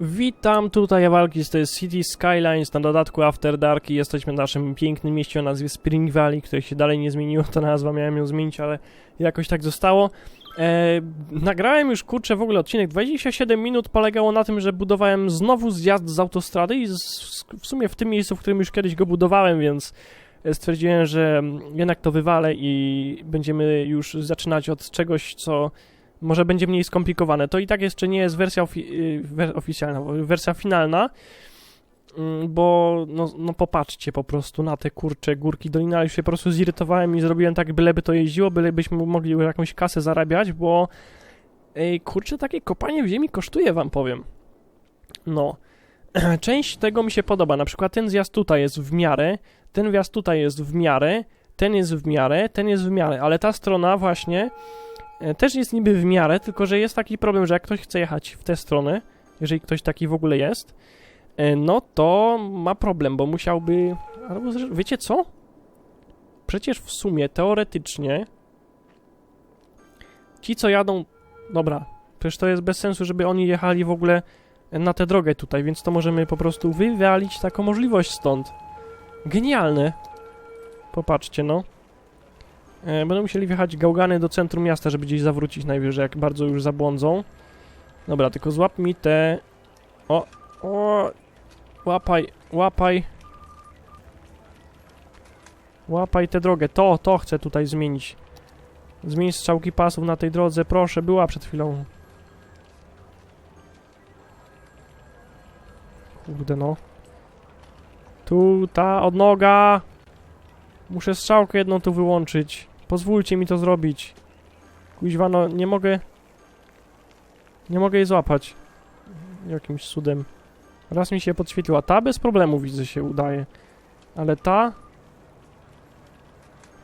Witam, tutaj Walkis, to jest City Skylines, na dodatku After Dark i jesteśmy w naszym pięknym mieście o nazwie Spring Valley, które się dalej nie zmieniło, to nazwa miałem ją zmienić, ale jakoś tak zostało. E, nagrałem już, kurczę, w ogóle odcinek 27 minut, polegało na tym, że budowałem znowu zjazd z autostrady i z, w sumie w tym miejscu, w którym już kiedyś go budowałem, więc stwierdziłem, że jednak to wywalę i będziemy już zaczynać od czegoś, co może będzie mniej skomplikowane. To i tak jeszcze nie jest wersja ofi y, oficjalna, wersja finalna, mm, bo no, no popatrzcie po prostu na te kurcze górki doliny, ale już się po prostu zirytowałem i zrobiłem tak, byleby to jeździło, bylebyśmy mogli jakąś kasę zarabiać, bo ej, kurczę, takie kopanie w ziemi kosztuje, wam powiem. No. Część tego mi się podoba, na przykład ten zjazd tutaj jest w miarę, ten wjazd tutaj jest w miarę, ten jest w miarę, ten jest w miarę, ale ta strona właśnie też jest niby w miarę, tylko że jest taki problem, że jak ktoś chce jechać w tę stronę, jeżeli ktoś taki w ogóle jest, e, no to ma problem, bo musiałby... Albo wiecie co? Przecież w sumie, teoretycznie, ci co jadą... Dobra, przecież to jest bez sensu, żeby oni jechali w ogóle na tę drogę tutaj, więc to możemy po prostu wywalić taką możliwość stąd. Genialne. Popatrzcie, no. E, będą musieli wjechać gałgany do centrum miasta, żeby gdzieś zawrócić najwyżej, jak bardzo już zabłądzą. Dobra, tylko złap mi te... O, o, łapaj, łapaj. Łapaj tę drogę, to, to chcę tutaj zmienić. Zmień strzałki pasów na tej drodze, proszę, była przed chwilą. Kurde no. Tu, ta odnoga! Muszę strzałkę jedną tu wyłączyć. Pozwólcie mi to zrobić. Kuźwa, no nie mogę... Nie mogę jej złapać. Jakimś cudem. Raz mi się podświetliła. Ta bez problemu widzę się udaje. Ale ta...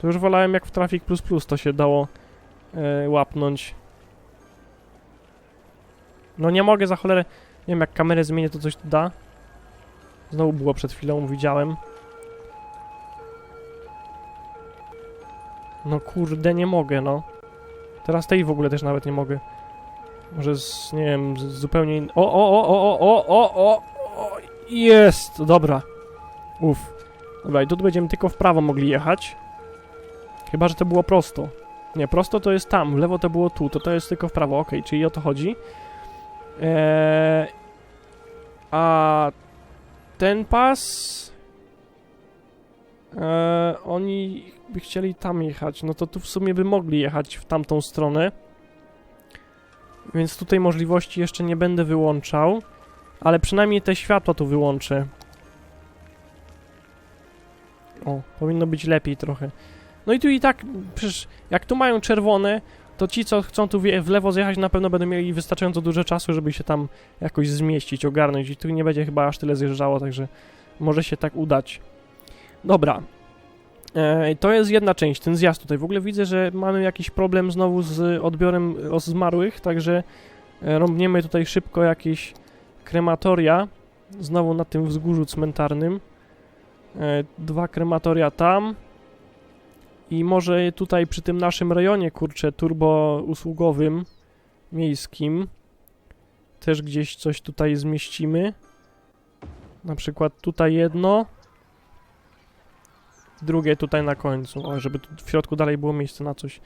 To już wolałem jak w Traffic Plus Plus to się dało e, łapnąć. No nie mogę za cholerę... Nie wiem jak kamerę zmienię to coś da. Znowu było przed chwilą, widziałem. No kurde, nie mogę, no. Teraz tej w ogóle też nawet nie mogę. Może z, nie wiem, z, zupełnie... In... O, o, o, o, o, o, o, o, jest! Dobra. Uff. Dobra, i tu będziemy tylko w prawo mogli jechać. Chyba, że to było prosto. Nie, prosto to jest tam, w lewo to było tu, to to jest tylko w prawo, ok, czyli o to chodzi. Eee, a ten pas... Eee, oni by chcieli tam jechać, no to tu w sumie by mogli jechać w tamtą stronę. Więc tutaj możliwości jeszcze nie będę wyłączał. Ale przynajmniej te światła tu wyłączę. O, powinno być lepiej trochę. No i tu i tak, przecież jak tu mają czerwone, to ci, co chcą tu w lewo zjechać, na pewno będą mieli wystarczająco dużo czasu, żeby się tam jakoś zmieścić, ogarnąć. I tu nie będzie chyba aż tyle zjeżdżało, także może się tak udać. Dobra, E, to jest jedna część, ten zjazd tutaj. W ogóle widzę, że mamy jakiś problem znowu z odbiorem zmarłych, także e, rąbniemy tutaj szybko jakieś krematoria. Znowu na tym wzgórzu cmentarnym. E, dwa krematoria tam. I może tutaj przy tym naszym rejonie, kurczę, turbo usługowym, miejskim, też gdzieś coś tutaj zmieścimy. Na przykład tutaj jedno drugie tutaj na końcu, o, żeby w środku dalej było miejsce na coś.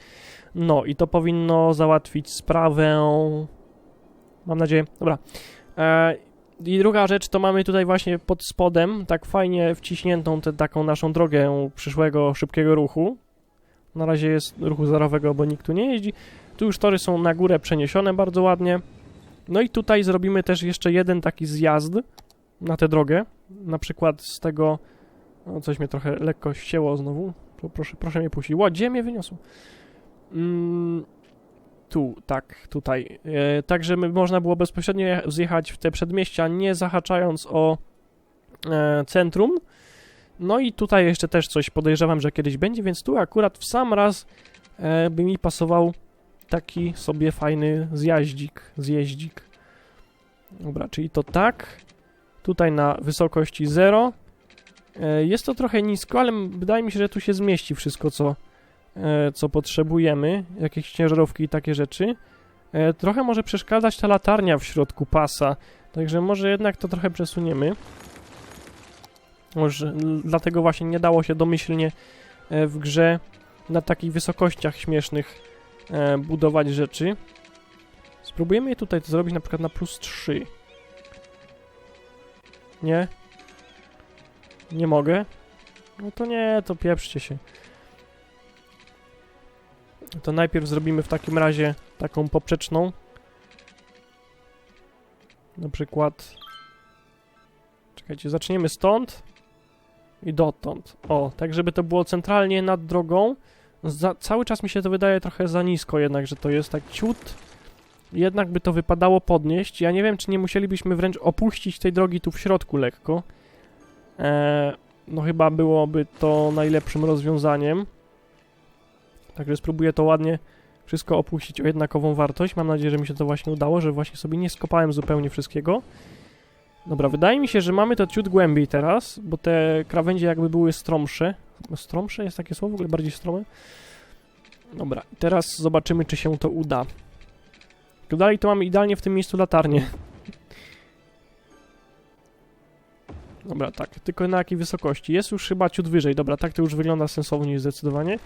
No i to powinno załatwić sprawę. Mam nadzieję. Dobra. E, I druga rzecz, to mamy tutaj właśnie pod spodem tak fajnie wciśniętą tę taką naszą drogę przyszłego szybkiego ruchu. Na razie jest ruchu zerowego, bo nikt tu nie jeździ. Tu już tory są na górę przeniesione bardzo ładnie. No i tutaj zrobimy też jeszcze jeden taki zjazd na tę drogę. Na przykład z tego coś mnie trochę lekko ścięło znowu. Proszę, proszę mnie puścić. Ło, gdzie mnie wyniosło? Mm, tu, tak, tutaj. E, tak, żeby można było bezpośrednio zjechać w te przedmieścia, nie zahaczając o e, centrum. No i tutaj jeszcze też coś podejrzewam, że kiedyś będzie, więc tu akurat w sam raz e, by mi pasował taki sobie fajny zjaździk, zjeździk. Dobra, czyli to tak. Tutaj na wysokości 0 E, jest to trochę nisko, ale wydaje mi się, że tu się zmieści wszystko, co, e, co potrzebujemy. Jakieś ciężarówki i takie rzeczy. E, trochę może przeszkadzać ta latarnia w środku pasa. Także może jednak to trochę przesuniemy. Może dlatego właśnie nie dało się domyślnie e, w grze na takich wysokościach śmiesznych e, budować rzeczy. Spróbujemy je tutaj zrobić na przykład na plus 3. Nie? Nie mogę? No to nie, to pieprzcie się. To najpierw zrobimy w takim razie taką poprzeczną. Na przykład... Czekajcie, zaczniemy stąd i dotąd. O, tak żeby to było centralnie nad drogą. Za, cały czas mi się to wydaje trochę za nisko jednak, że to jest tak ciut. Jednak by to wypadało podnieść. Ja nie wiem, czy nie musielibyśmy wręcz opuścić tej drogi tu w środku lekko. Eee, no chyba byłoby to najlepszym rozwiązaniem. Także spróbuję to ładnie wszystko opuścić o jednakową wartość. Mam nadzieję, że mi się to właśnie udało, że właśnie sobie nie skopałem zupełnie wszystkiego. Dobra, wydaje mi się, że mamy to ciut głębiej teraz, bo te krawędzie jakby były stromsze. Stromsze jest takie słowo, w ogóle bardziej strome. Dobra, teraz zobaczymy, czy się to uda. Dalej to mamy idealnie w tym miejscu latarnię. Dobra, tak, tylko na jakiej wysokości? Jest już chyba ciut wyżej, dobra, tak to już wygląda sensownie zdecydowanie.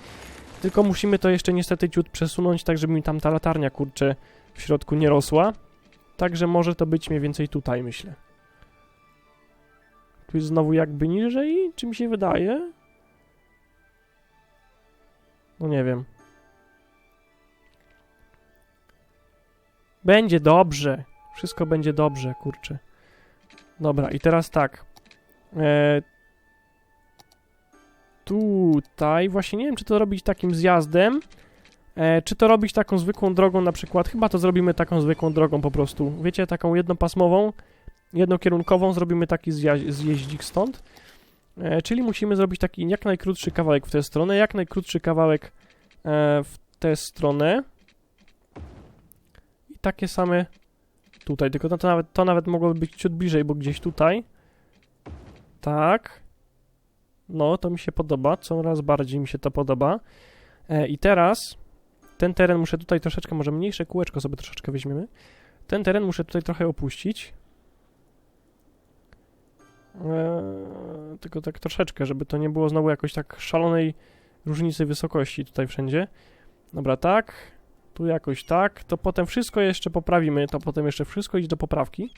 Tylko musimy to jeszcze niestety ciut przesunąć, tak żeby mi tam ta latarnia, kurczę, w środku nie rosła. Także może to być mniej więcej tutaj, myślę. Tu jest znowu jakby niżej, czy mi się wydaje? No nie wiem. Będzie dobrze. Wszystko będzie dobrze, kurczę. Dobra, i teraz tak. E, tutaj, właśnie nie wiem, czy to robić takim zjazdem, e, czy to robić taką zwykłą drogą na przykład. Chyba to zrobimy taką zwykłą drogą po prostu. Wiecie, taką jednopasmową, jednokierunkową, zrobimy taki zja- zjeździk stąd. E, czyli musimy zrobić taki jak najkrótszy kawałek w tę stronę, jak najkrótszy kawałek e, w tę stronę. I takie same tutaj, tylko to, nawet, to nawet mogłoby być ciut bliżej, bo gdzieś tutaj. Tak. No, to mi się podoba, coraz bardziej mi się to podoba. E, I teraz ten teren muszę tutaj troszeczkę, może mniejsze kółeczko sobie troszeczkę weźmiemy. Ten teren muszę tutaj trochę opuścić. Eee, tylko tak troszeczkę, żeby to nie było znowu jakoś tak szalonej różnicy wysokości tutaj wszędzie. Dobra, tak. Tu jakoś tak. To potem wszystko jeszcze poprawimy. To potem jeszcze wszystko idzie do poprawki.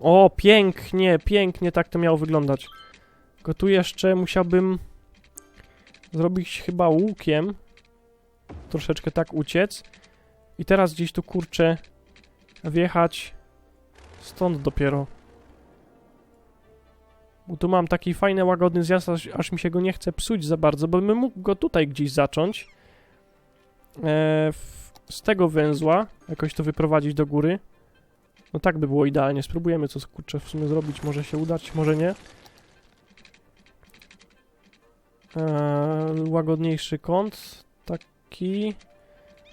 O, pięknie, pięknie tak to miało wyglądać. Tylko tu jeszcze musiałbym zrobić chyba łukiem. Troszeczkę tak uciec. I teraz gdzieś tu kurczę wjechać stąd dopiero. Bo tu mam taki fajny, łagodny zjazd, aż, aż mi się go nie chce psuć za bardzo, bo bym mógł go tutaj gdzieś zacząć. E, w, z tego węzła jakoś to wyprowadzić do góry. No tak by było idealnie. Spróbujemy co kurczę w sumie zrobić. Może się udać, może nie. Eee, łagodniejszy kąt. Taki.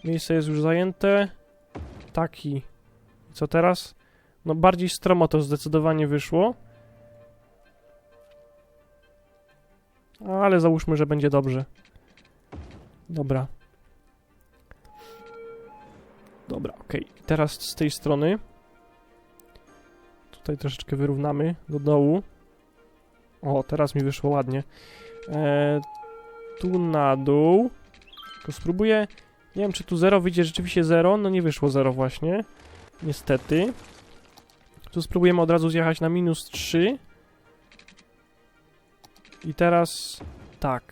Miejsce jest już zajęte. Taki. Co teraz? No bardziej stromo to zdecydowanie wyszło. Ale załóżmy, że będzie dobrze. Dobra. Dobra, okej. Teraz z tej strony. Tutaj troszeczkę wyrównamy do dołu. O, teraz mi wyszło ładnie. E, tu na dół. To spróbuję. Nie wiem, czy tu 0 wyjdzie rzeczywiście 0. No nie wyszło 0 właśnie. Niestety. Tu spróbujemy od razu zjechać na minus 3. I teraz tak.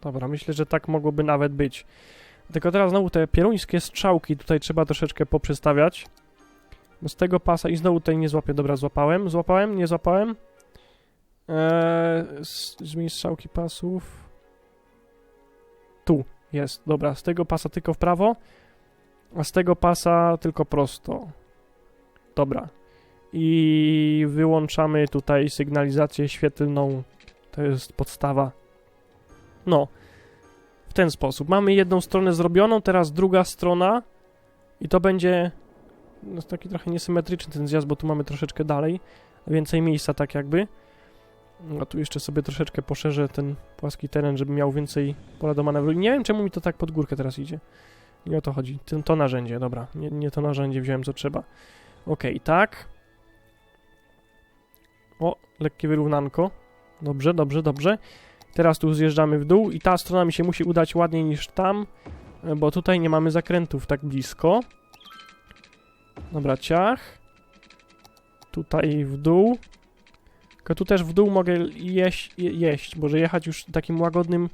Dobra, myślę, że tak mogłoby nawet być. Tylko teraz znowu te pieruńskie strzałki tutaj trzeba troszeczkę poprzestawiać. Z tego pasa i znowu tutaj nie złapię. Dobra, złapałem. Złapałem? Nie złapałem? Eee, zmień strzałki pasów. Tu jest. Dobra, z tego pasa tylko w prawo, a z tego pasa tylko prosto. Dobra. I wyłączamy tutaj sygnalizację świetlną. To jest podstawa. No. W ten sposób. Mamy jedną stronę zrobioną, teraz druga strona. I to będzie no, taki trochę niesymetryczny ten zjazd, bo tu mamy troszeczkę dalej. Więcej miejsca tak jakby. A tu jeszcze sobie troszeczkę poszerzę ten płaski teren, żeby miał więcej pola do manewru. Nie wiem, czemu mi to tak pod górkę teraz idzie. Nie o to chodzi. To, to narzędzie, dobra. Nie, nie to narzędzie wziąłem, co trzeba. Okej, tak. O, lekkie wyrównanko. Dobrze, dobrze, dobrze. Teraz tu zjeżdżamy w dół i ta strona mi się musi udać ładniej niż tam, bo tutaj nie mamy zakrętów tak blisko. Dobra, ciach. Tutaj w dół. Tylko tu też w dół mogę jeść, je, jeść, może jechać już takim łagodnym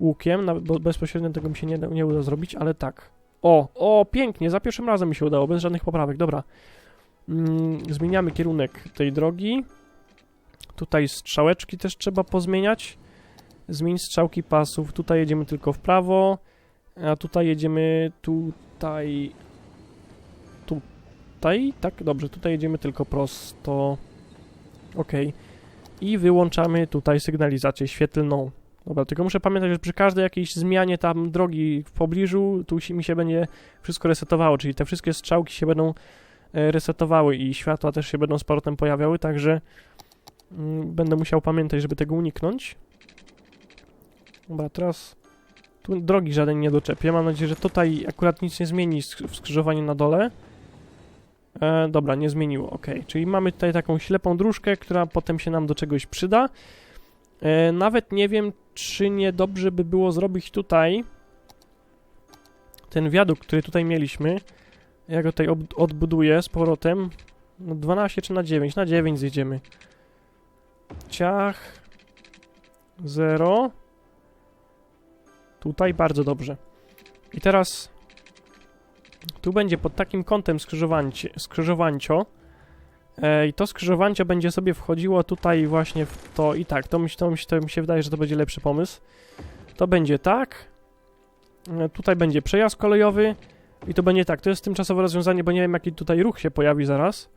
łukiem, bo bezpośrednio tego mi się nie, nie uda zrobić, ale tak. O, o, pięknie, za pierwszym razem mi się udało, bez żadnych poprawek, dobra. Mm, zmieniamy kierunek tej drogi. Tutaj strzałeczki też trzeba pozmieniać. Zmień strzałki pasów. Tutaj jedziemy tylko w prawo, a tutaj jedziemy tutaj. Tutaj, tak, dobrze, tutaj jedziemy tylko prosto. Ok. I wyłączamy tutaj sygnalizację świetlną. Dobra, tylko muszę pamiętać, że przy każdej jakiejś zmianie tam drogi w pobliżu, tu mi się będzie wszystko resetowało, czyli te wszystkie strzałki się będą e, resetowały i światła też się będą z powrotem pojawiały, także mm, będę musiał pamiętać, żeby tego uniknąć. Dobra, teraz tu drogi żaden nie doczepię. Mam nadzieję, że tutaj akurat nic nie zmieni w skrzyżowaniu na dole. E, dobra, nie zmieniło, ok. Czyli mamy tutaj taką ślepą dróżkę, która potem się nam do czegoś przyda. E, nawet nie wiem, czy nie dobrze by było zrobić tutaj ten wiadukt, który tutaj mieliśmy. Ja go tutaj odbuduję z powrotem. Na 12 czy na 9? Na 9 zjedziemy. Ciach. 0. Tutaj bardzo dobrze. I teraz tu będzie pod takim kątem skrzyżowancie, skrzyżowancio. E, I to skrzyżowancio będzie sobie wchodziło tutaj właśnie w to i tak. To mi, to, mi, to mi się wydaje, że to będzie lepszy pomysł. To będzie tak. E, tutaj będzie przejazd kolejowy. I to będzie tak. To jest tymczasowe rozwiązanie, bo nie wiem jaki tutaj ruch się pojawi zaraz.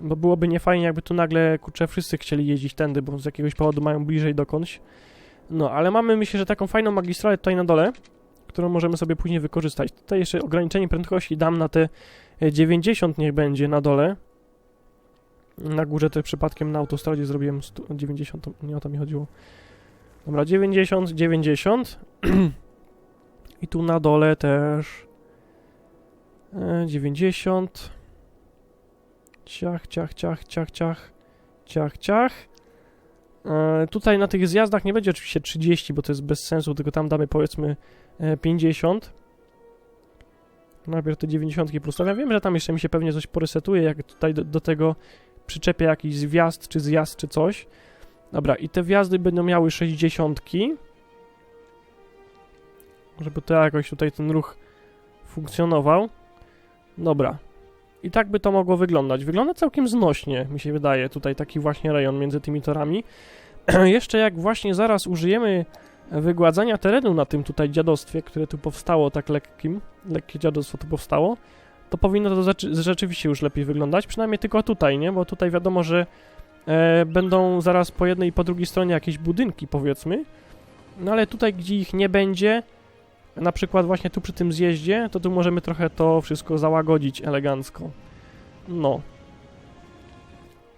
Bo byłoby niefajnie, jakby tu nagle, kurczę, wszyscy chcieli jeździć tędy, bo z jakiegoś powodu mają bliżej dokądś. No, ale mamy, myślę, że taką fajną magistralę tutaj na dole, którą możemy sobie później wykorzystać. Tutaj jeszcze ograniczenie prędkości dam na te e, 90 niech będzie na dole. Na górze też przypadkiem na autostradzie zrobiłem 100, 90, to nie o to mi chodziło. Dobra, 90, 90. I tu na dole też e, 90. Ciach, ciach, ciach, ciach, ciach, ciach, ciach. E, tutaj na tych zjazdach nie będzie oczywiście 30, bo to jest bez sensu, tylko tam damy powiedzmy e, 50. Najpierw te 90 plus. Ja wiem, że tam jeszcze mi się pewnie coś poresetuje, jak tutaj do, do tego przyczepię jakiś zwiast, czy zjazd, czy coś. Dobra, i te wjazdy będą miały 60. Żeby to jakoś tutaj ten ruch funkcjonował. Dobra. I tak by to mogło wyglądać. Wygląda całkiem znośnie, mi się wydaje, tutaj taki właśnie rejon między tymi torami. Jeszcze jak właśnie zaraz użyjemy wygładzania terenu na tym tutaj dziadostwie, które tu powstało tak lekkim, lekkie dziadostwo tu powstało, to powinno to rzeczywiście już lepiej wyglądać, przynajmniej tylko tutaj, nie? Bo tutaj wiadomo, że e, będą zaraz po jednej i po drugiej stronie jakieś budynki, powiedzmy, no ale tutaj, gdzie ich nie będzie, na przykład właśnie tu przy tym zjeździe, to tu możemy trochę to wszystko załagodzić elegancko. No.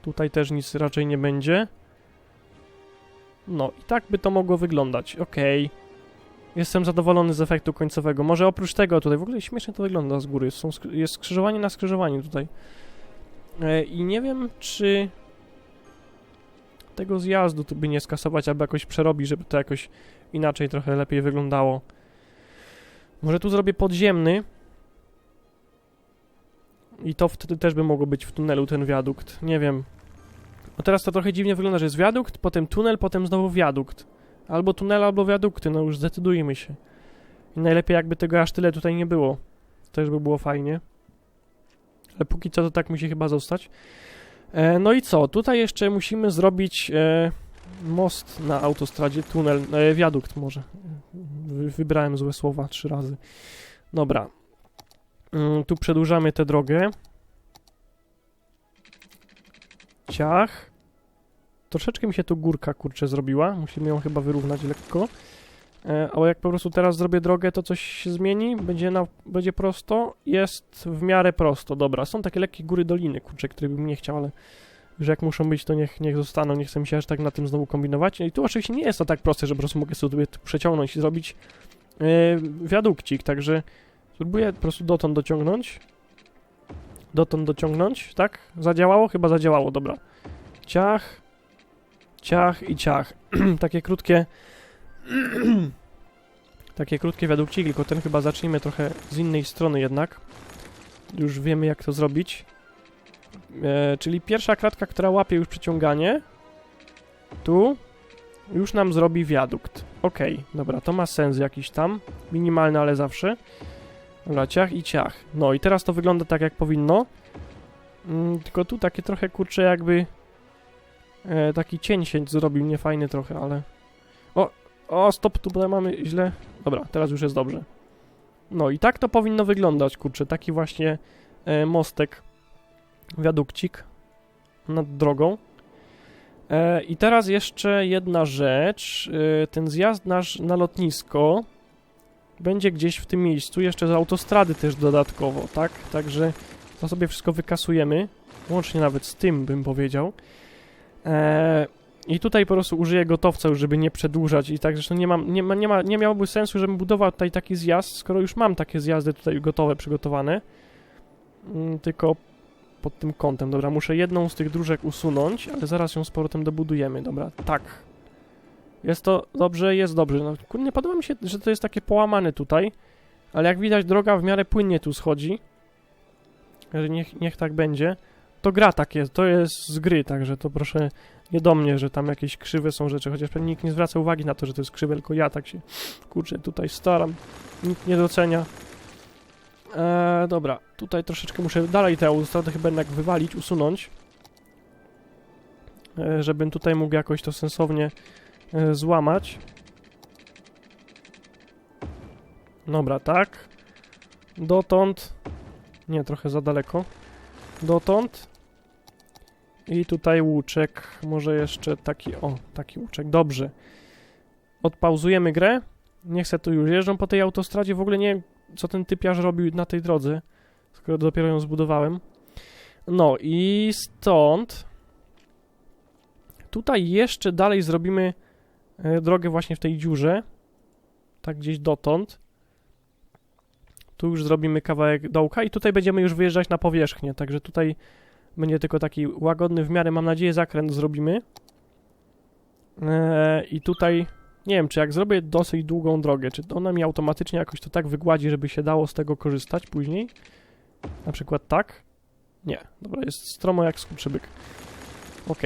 Tutaj też nic raczej nie będzie. No i tak by to mogło wyglądać. Okej. Jestem zadowolony z efektu końcowego. Może oprócz tego tutaj, w ogóle śmiesznie to wygląda z góry. Są, jest skrzyżowanie na skrzyżowaniu tutaj. E, I nie wiem, czy tego zjazdu tu by nie skasować, albo jakoś przerobić, żeby to jakoś inaczej trochę lepiej wyglądało. Może tu zrobię podziemny. I to wtedy też by mogło być w tunelu ten wiadukt. Nie wiem. No teraz to trochę dziwnie wygląda, że jest wiadukt, potem tunel, potem znowu wiadukt. Albo tunel, albo wiadukty, no już zdecydujmy się. I najlepiej jakby tego aż tyle tutaj nie było. To też by było fajnie. Ale póki co to tak musi chyba zostać. E, no i co? Tutaj jeszcze musimy zrobić e, most na autostradzie, tunel, e, wiadukt może. Wy, wybrałem złe słowa trzy razy. Dobra. Mm, tu przedłużamy tę drogę. Ciach. Troszeczkę mi się tu górka, kurczę, zrobiła. Musimy ją chyba wyrównać lekko. E, ale jak po prostu teraz zrobię drogę, to coś się zmieni? Będzie, na, będzie prosto? Jest w miarę prosto, dobra. Są takie lekkie góry doliny, kurczę, które bym nie chciał, ale że jak muszą być, to niech, niech zostaną. Nie chcę mi się aż tak na tym znowu kombinować. I tu oczywiście nie jest to tak proste, że po prostu mogę sobie przeciągnąć i zrobić e, wiadukcik, także Spróbuję po prostu dotąd dociągnąć. Dotąd dociągnąć, tak? Zadziałało? Chyba zadziałało, dobra. Ciach, ciach i ciach. Takie krótkie... Takie krótkie wiadukciki, tylko ten chyba zacznijmy trochę z innej strony jednak. Już wiemy jak to zrobić. E, czyli pierwsza kratka, która łapie już przyciąganie. Tu. Już nam zrobi wiadukt. Okay, dobra, to ma sens jakiś tam. Minimalny, ale zawsze. Dobra, ciach i ciach. No i teraz to wygląda tak jak powinno. Mm, tylko tu takie trochę kurcze jakby... E, taki cień się zrobił, niefajny trochę, ale... O, o, stop, tu tutaj mamy źle. Dobra, teraz już jest dobrze. No i tak to powinno wyglądać, kurczę, taki właśnie e, mostek, wiadukcik nad drogą. E, I teraz jeszcze jedna rzecz. E, ten zjazd nasz na lotnisko będzie gdzieś w tym miejscu, jeszcze z autostrady też dodatkowo, tak? Także to sobie wszystko wykasujemy, łącznie nawet z tym bym powiedział. E, I tutaj po prostu użyję gotowca żeby nie przedłużać i tak zresztą nie mam, nie, ma, nie, ma, nie miałoby sensu, żebym budował tutaj taki zjazd, skoro już mam takie zjazdy tutaj gotowe, przygotowane. Mm, tylko pod tym kątem. Dobra, muszę jedną z tych dróżek usunąć, ale zaraz ją z powrotem dobudujemy. Dobra, tak. Jest to dobrze, jest dobrze. No, nie podoba mi się, że to jest takie połamane tutaj, ale jak widać droga w miarę płynnie tu schodzi. Niech, niech tak będzie. To gra tak jest, to jest z gry, także to proszę nie do mnie, że tam jakieś krzywe są rzeczy, chociaż pewnie nikt nie zwraca uwagi na to, że to jest krzywe, tylko ja tak się, kurczę, tutaj staram. Nikt nie docenia. Eee, dobra, tutaj troszeczkę muszę dalej tę autostradę chyba jednak wywalić, usunąć. Eee, żebym tutaj mógł jakoś to sensownie złamać. Dobra, tak. Dotąd. Nie, trochę za daleko. Dotąd. I tutaj łuczek. Może jeszcze taki, o, taki łuczek. Dobrze. Odpauzujemy grę. Nie chcę tu już jeżdżą po tej autostradzie. W ogóle nie co ten typiarz robił na tej drodze, skoro dopiero ją zbudowałem. No i stąd tutaj jeszcze dalej zrobimy e, drogę właśnie w tej dziurze, tak gdzieś dotąd. Tu już zrobimy kawałek dołka i tutaj będziemy już wyjeżdżać na powierzchnię, także tutaj będzie tylko taki łagodny w miarę, mam nadzieję, zakręt zrobimy. Eee, I tutaj nie wiem, czy jak zrobię dosyć długą drogę, czy ona mi automatycznie jakoś to tak wygładzi, żeby się dało z tego korzystać później? Na przykład tak? Nie. Dobra, jest stromo jak skurczybyk. Ok.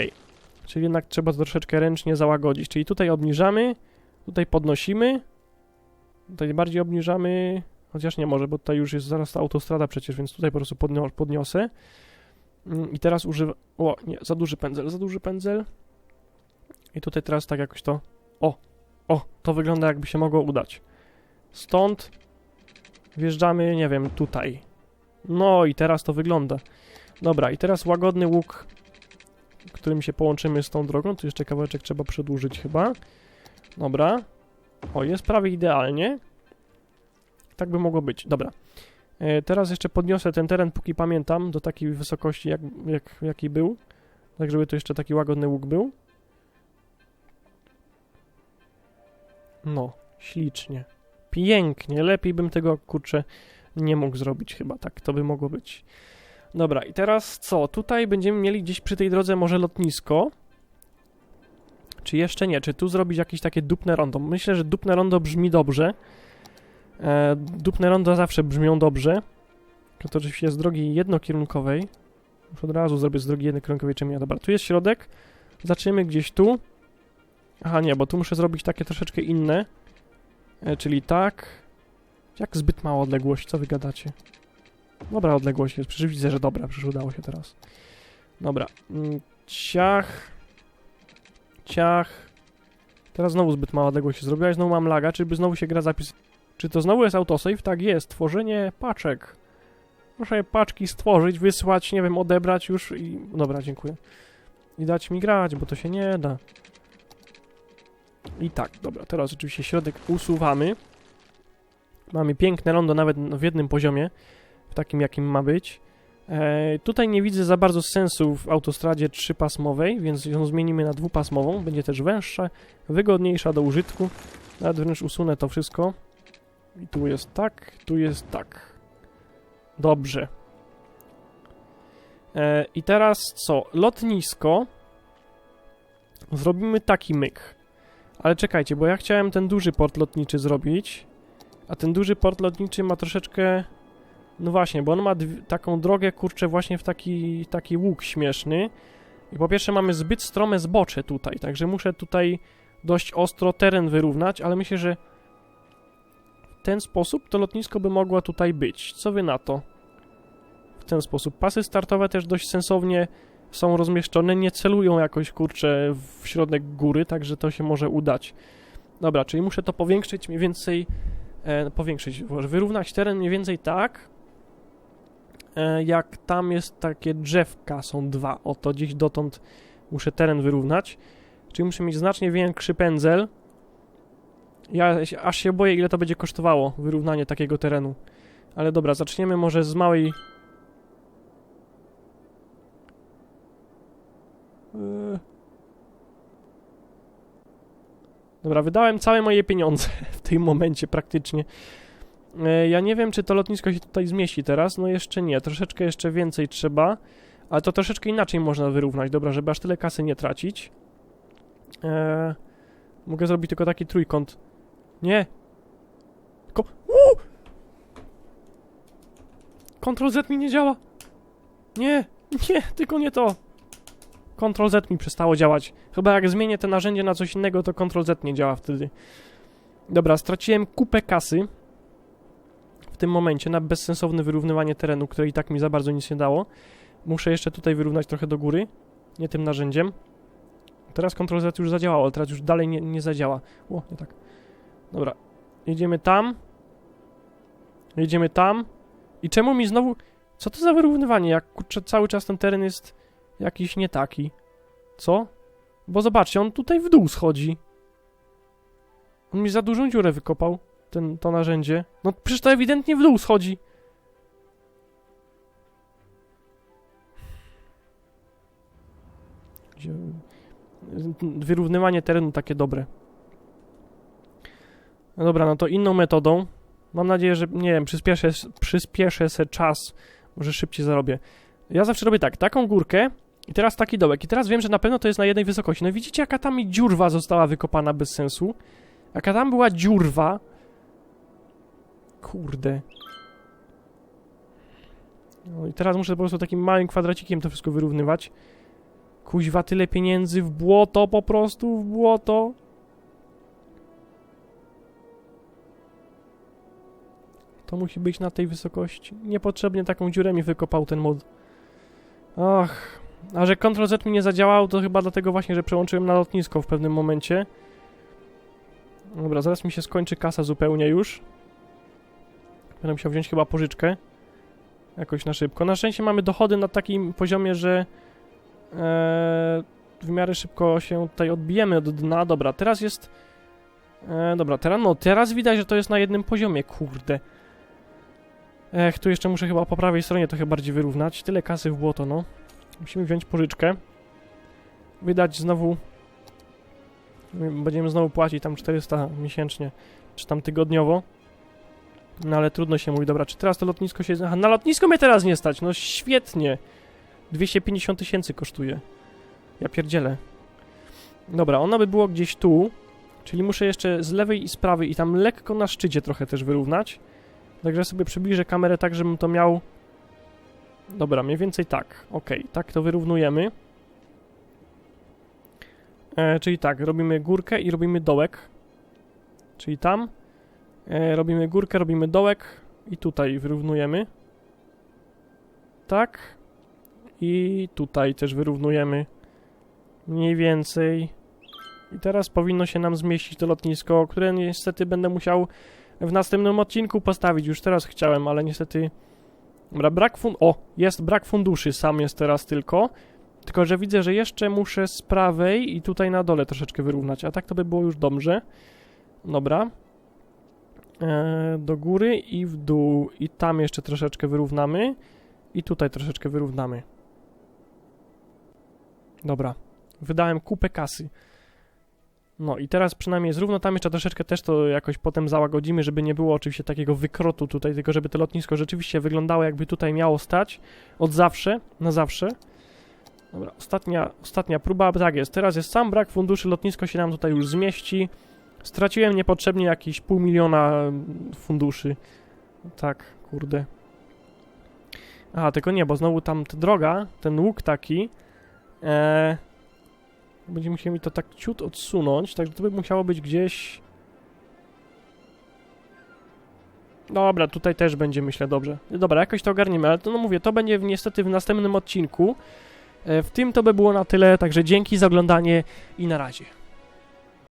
Czyli jednak trzeba to troszeczkę ręcznie załagodzić. Czyli tutaj obniżamy, tutaj podnosimy, tutaj bardziej obniżamy, chociaż nie może, bo tutaj już jest zaraz ta autostrada przecież, więc tutaj po prostu podniosę. Mm, I teraz używam... O, nie, za duży pędzel, za duży pędzel. I tutaj teraz tak jakoś to... O, o, to wygląda jakby się mogło udać. Stąd wjeżdżamy, nie wiem, tutaj. No i teraz to wygląda. Dobra, i teraz łagodny łuk, którym się połączymy z tą drogą. Tu jeszcze kawałeczek trzeba przedłużyć chyba. Dobra. O, jest prawie idealnie. Tak by mogło być. Dobra. E, teraz jeszcze podniosę ten teren, póki pamiętam, do takiej wysokości, jak, jak, jaki był. Tak, żeby to jeszcze taki łagodny łuk był. No, ślicznie. Pięknie, lepiej bym tego, kurczę, nie mógł zrobić chyba, tak to by mogło być. Dobra, i teraz co? Tutaj będziemy mieli gdzieś przy tej drodze może lotnisko. Czy jeszcze nie? Czy tu zrobić jakieś takie dupne rondo? Myślę, że dupne rondo brzmi dobrze. E, dupne rondo zawsze brzmią dobrze. To oczywiście z drogi jednokierunkowej. Już od razu zrobię z drogi jednokierunkowej czym ja. Dobra, tu jest środek. Zaczniemy gdzieś tu. Aha, nie, bo tu muszę zrobić takie troszeczkę inne. E, czyli tak. Jak zbyt mała odległość, co wy gadacie? Dobra odległość jest, przecież widzę, że dobra, przecież udało się teraz. Dobra. Mm, ciach. Ciach. Teraz znowu zbyt mała odległość się zrobiła i znowu mam laga, czy by znowu się gra zapis... Czy to znowu jest autosave? Tak jest, tworzenie paczek. Proszę paczki stworzyć, wysłać, nie wiem, odebrać już i... Dobra, dziękuję. I dać mi grać, bo to się nie da. I tak, dobra, teraz oczywiście środek usuwamy. Mamy piękne rondo nawet w jednym poziomie, takim jakim ma być. E, tutaj nie widzę za bardzo sensu w autostradzie trzypasmowej, więc ją zmienimy na dwupasmową. Będzie też węższa, wygodniejsza do użytku. Nawet wręcz usunę to wszystko. I tu jest tak, tu jest tak. Dobrze. E, I teraz co? Lotnisko. Zrobimy taki myk. Ale czekajcie, bo ja chciałem ten duży port lotniczy zrobić. A ten duży port lotniczy ma troszeczkę... No właśnie, bo on ma taką drogę, kurczę, właśnie w taki, taki łuk śmieszny. I po pierwsze mamy zbyt strome zbocze tutaj, także muszę tutaj dość ostro teren wyrównać, ale myślę, że w ten sposób to lotnisko by mogło tutaj być. Co wy na to? W ten sposób. Pasy startowe też dość sensownie są rozmieszczone, nie celują jakoś, kurczę, w środek góry, także to się może udać. Dobra, czyli muszę to powiększyć mniej więcej, e, powiększyć, wyrównać teren mniej więcej tak, jak tam jest takie drzewka, są dwa, oto gdzieś dotąd muszę teren wyrównać, czyli muszę mieć znacznie większy pędzel. Ja aż się boję, ile to będzie kosztowało, wyrównanie takiego terenu. Ale dobra, zaczniemy może z małej Yy. Dobra, wydałem całe moje pieniądze w tym momencie praktycznie. Yy, ja nie wiem, czy to lotnisko się tutaj zmieści teraz. No jeszcze nie, troszeczkę jeszcze więcej trzeba. Ale to troszeczkę inaczej można wyrównać, dobra, żeby aż tyle kasy nie tracić. Yy, mogę zrobić tylko taki trójkąt. Nie! Tylko... Uuu! Ctrl Z mi nie działa! Nie! Nie, tylko nie to! Ctrl Z mi przestało działać. Chyba jak zmienię te narzędzie na coś innego, to Ctrl Z nie działa wtedy. Dobra, straciłem kupę kasy w tym momencie na bezsensowne wyrównywanie terenu, które i tak mi za bardzo nic nie dało. Muszę jeszcze tutaj wyrównać trochę do góry, nie tym narzędziem. Teraz Ctrl Z już zadziałało, ale teraz już dalej nie, nie zadziała. O, nie tak. Dobra, jedziemy tam. Jedziemy tam. I czemu mi znowu... Co to za wyrównywanie, jak kurczę, cały czas ten teren jest jakiś nie taki. Co? Bo zobaczcie, on tutaj w dół schodzi. On mi za dużą dziurę wykopał, ten, to narzędzie. No przecież to ewidentnie w dół schodzi. Wyrównywanie terenu takie dobre. No dobra, no to inną metodą. Mam nadzieję, że, nie wiem, przyspieszę, przyspieszę se czas. Może szybciej zarobię. Ja zawsze robię tak, taką górkę i teraz taki dołek. I teraz wiem, że na pewno to jest na jednej wysokości. No widzicie, jaka tam mi dziurwa została wykopana bez sensu? Jaka tam była dziurwa? Kurde. No i teraz muszę po prostu takim małym kwadracikiem to wszystko wyrównywać. Kuźwa, tyle pieniędzy w błoto po prostu, w błoto. To musi być na tej wysokości. Niepotrzebnie taką dziurę mi wykopał ten mod. Ach, a że Ctrl Z mi nie zadziałał, to chyba dlatego właśnie, że przełączyłem na lotnisko w pewnym momencie. Dobra, zaraz mi się skończy kasa zupełnie już. Będę musiał wziąć chyba pożyczkę. Jakoś na szybko. Na szczęście mamy dochody na takim poziomie, że ee, w miarę szybko się tutaj odbijemy od dna. Dobra, teraz jest... E, dobra, teraz no, teraz widać, że to jest na jednym poziomie, kurde. Ech, tu jeszcze muszę chyba po prawej stronie trochę bardziej wyrównać. Tyle kasy w błoto, no. Musimy wziąć pożyczkę. Wydać znowu... Będziemy znowu płacić tam 400 miesięcznie, czy tam tygodniowo. No ale trudno się mówi. Dobra, czy teraz to lotnisko się... Aha, na lotnisko mnie teraz nie stać. No świetnie. 250 tysięcy kosztuje. Ja pierdzielę. Dobra, ono by było gdzieś tu. Czyli muszę jeszcze z lewej i z prawej i tam lekko na szczycie trochę też wyrównać. Także sobie przybliżę kamerę tak, żebym to miał Dobra, mniej więcej tak. Ok, tak to wyrównujemy. E, czyli tak, robimy górkę i robimy dołek. Czyli tam. E, robimy górkę, robimy dołek i tutaj wyrównujemy. Tak. I tutaj też wyrównujemy. Mniej więcej. I teraz powinno się nam zmieścić to lotnisko, które niestety będę musiał w następnym odcinku postawić. Już teraz chciałem, ale niestety Dobra, brak fun... O, jest brak funduszy, sam jest teraz tylko. Tylko, że widzę, że jeszcze muszę z prawej i tutaj na dole troszeczkę wyrównać, a tak to by było już dobrze. Dobra. E, do góry i w dół. I tam jeszcze troszeczkę wyrównamy. I tutaj troszeczkę wyrównamy. Dobra. Wydałem kupę kasy. No i teraz przynajmniej jest równo, tam jeszcze troszeczkę też to jakoś potem załagodzimy, żeby nie było oczywiście takiego wykrotu tutaj, tylko żeby to lotnisko rzeczywiście wyglądało jakby tutaj miało stać od zawsze, na zawsze. Dobra, ostatnia, ostatnia próba, tak jest, teraz jest sam brak funduszy, lotnisko się nam tutaj już zmieści. Straciłem niepotrzebnie jakieś pół miliona mm, funduszy. Tak, kurde. Aha, tylko nie, bo znowu tam ta droga, ten łuk taki, e, będzie musiał mi to tak ciut odsunąć, tak to by musiało być gdzieś... Dobra, tutaj też będzie, myślę, dobrze. Dobra, jakoś to ogarniemy, ale to no mówię, to będzie niestety w następnym odcinku. E, W tym to by było na tyle, także dzięki za oglądanie i na razie.